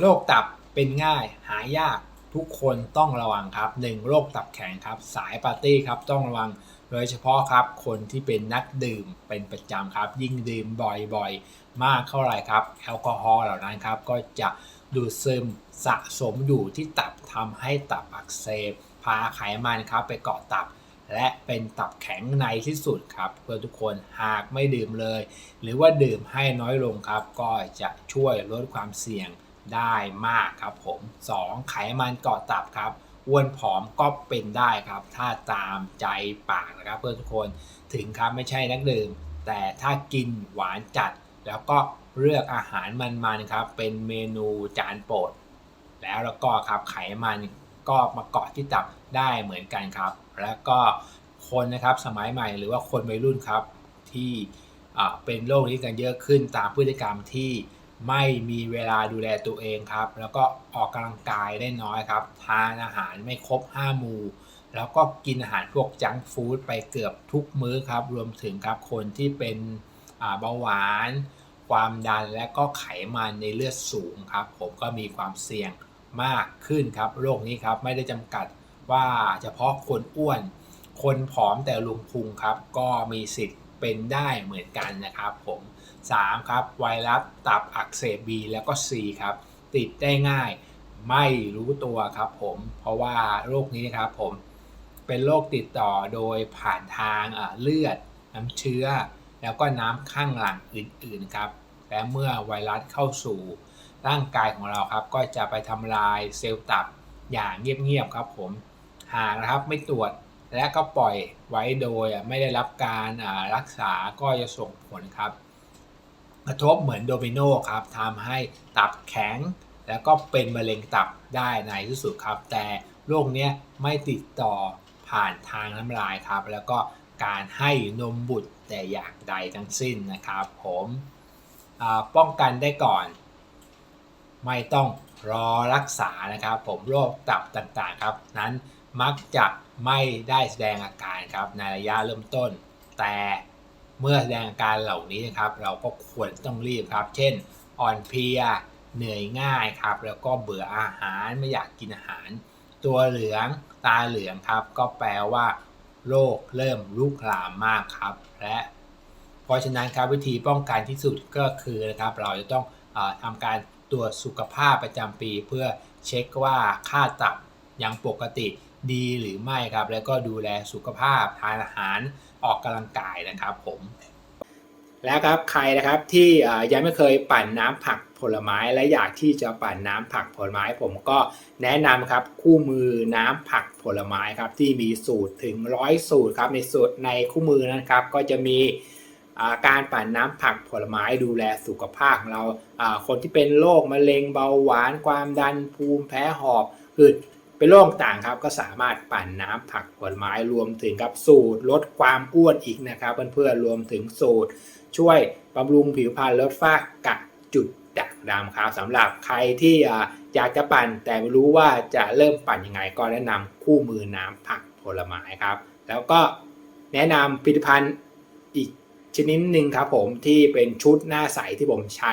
โรคตับเป็นง่ายหายากทุกคนต้องระวังครับ 1. โรคตับแข็งครับสายปาร์ตี้ครับต้องระวังโดยเฉพาะครับคนที่เป็นนักดื่มเป็นประจำครับ ยิ่งดื่มบ่อยๆ มากเท่าไหร่ครับแอลกอฮอล์เหล่านั้นครับก็จะดูดซึมสะสมอยู่ที่ตับทำให้ตับอักเสบพาไขมันครับไปเกาะตับ และเป็นตับแข็งในที่สุดครับเพื่อทุกคนหากไม่ดื่มเลย หรือว่าดื่มให้น้อยลงครับ ก็จะช่วยลดความเสี่ยง ได้มากครับผม 2. ไขมันเกาะตับครับอ้วนผอมก็เป็นได้ครับ ถ้าตามใจปากนะครับเพื่อนทุกคนถึงครับไม่ใช่นักดื่ม แต่ถ้ากินหวานจัด แล้วก็เลือกอาหารมันๆครับ เป็นเมนูจานโปรด แล้วแล้วก็ครับไขมันก็มาเกาะที่ตับได้เหมือนกันครับ แล้วก็คนนะครับสมัยใหม่หรือว่าคนวัยรุ่นครับที่เป็นโรคนี้กันเยอะขึ้นตามพฤติกรรมที่ ไม่มีเวลาดูแลตัวเองครับ แล้วก็ออกกำลังกายได้น้อยครับ ทานอาหารไม่ครบ 5 หมู่ แล้วก็กินอาหารพวกจังฟู้ดไปเกือบทุกมื้อครับ รวมถึงครับคนที่เป็นเบาหวาน ความดันและก็ไขมันในเลือดสูงครับ ผมก็มีความเสี่ยงมากขึ้นครับโรคนี้ครับไม่ได้จำกัดว่าเฉพาะคนอ้วน คนผอมแต่ลุงพุงครับ ก็มีสิทธิ์เป็นได้เหมือนกันนะครับผม 3. ครับไวรัสตับอักเสบ B แล้วก็ C ครับ ติดได้ง่ายไม่รู้ตัวครับผม เพราะว่าโรคนี้นะครับผมเป็นโรคติดต่อโดยผ่านทางเลือด น้ำเชื้อ แล้วก็น้ำข้างหลังอื่นๆครับและเมื่อไวรัสเข้าสู่ร่างกายของเราครับ ก็จะไปทำลายเซลล์ตับอย่างเงียบๆครับผมหากนะครับไม่ตรวจและก็ปล่อยไว้โดยไม่ได้รับการรักษาก็จะส่งผลครับ กระทบเหมือนโดมิโนครับทำให้ตับแข็ง แล้วก็เป็นมะเร็งตับได้ในที่สุดครับ แต่โรคเนี้ยไม่ติดต่อผ่านทางน้ำลายครับ แล้วก็การให้นมบุตรแต่อย่างใดทั้งสิ้นนะครับ ผมป้องกันได้ก่อน ไม่ต้องรอรักษานะครับ ผมโรคตับต่างๆครับ นั้นมักจะไม่ได้แสดงอาการครับในระยะเริ่มต้น แต่ เมื่อแสดงอาการเหล่านี้นะครับ เราก็ควรต้องรีบครับ เช่น อ่อนเพลีย เหนื่อยง่ายครับ แล้วก็เบื่ออาหารไม่อยากกินอาหาร ตัวเหลืองตาเหลืองครับ ก็แปลว่าโรคเริ่มลุกลามมากครับ และเพราะฉะนั้นครับวิธีป้องกันที่สุดก็คือนะครับ เราจะต้องออทำการตรวจสุขภาพประจำปี เพื่อเช็คว่าค่าตับยังปกติ ดีหรือไม่ครับ แล้วก็ดูแลสุขภาพทานอาหารออกกำลังกายนะครับผมแล้วครับใครนะครับที่ยังไม่เคยปั่นน้ำผักผลไม้และอยากที่จะปั่นน้ำผักผลไม้ ผมก็แนะนำครับคู่มือน้ำผักผลไม้ครับที่มีสูตรถึงร้อยสูตรครับในสูตรในคู่มือนั้นครับ ก็จะมีาการปั่นน้ำผักผลไม้ดูแลสุขภาพของเราาคนที่เป็นโรคมะเร็งเบาหวานความดันภูมิแพ้หอบหืด เป็นโรคต่างครับก็สามารถปั่นน้ำผักผลไม้รวมถึงครับสูตรลดความอ้วนอีกนะครับเพื่อนๆรวมถึงสูตร ช่วยบำรุงผิวพรรณลดฝ้ากระจุดด่างดำครับสำหรับใครที่อ่าอยากจะปั่นแต่ไม่รู้ว่าจะเริ่มปั่นยังไงก็แนะนำคู่มือน้ำผักผลไม้ครับ แล้วก็แนะนำผลิตภัณฑ์อีกชนิดหนึ่งครับผมที่เป็นชุดหน้าใสที่ผมใช้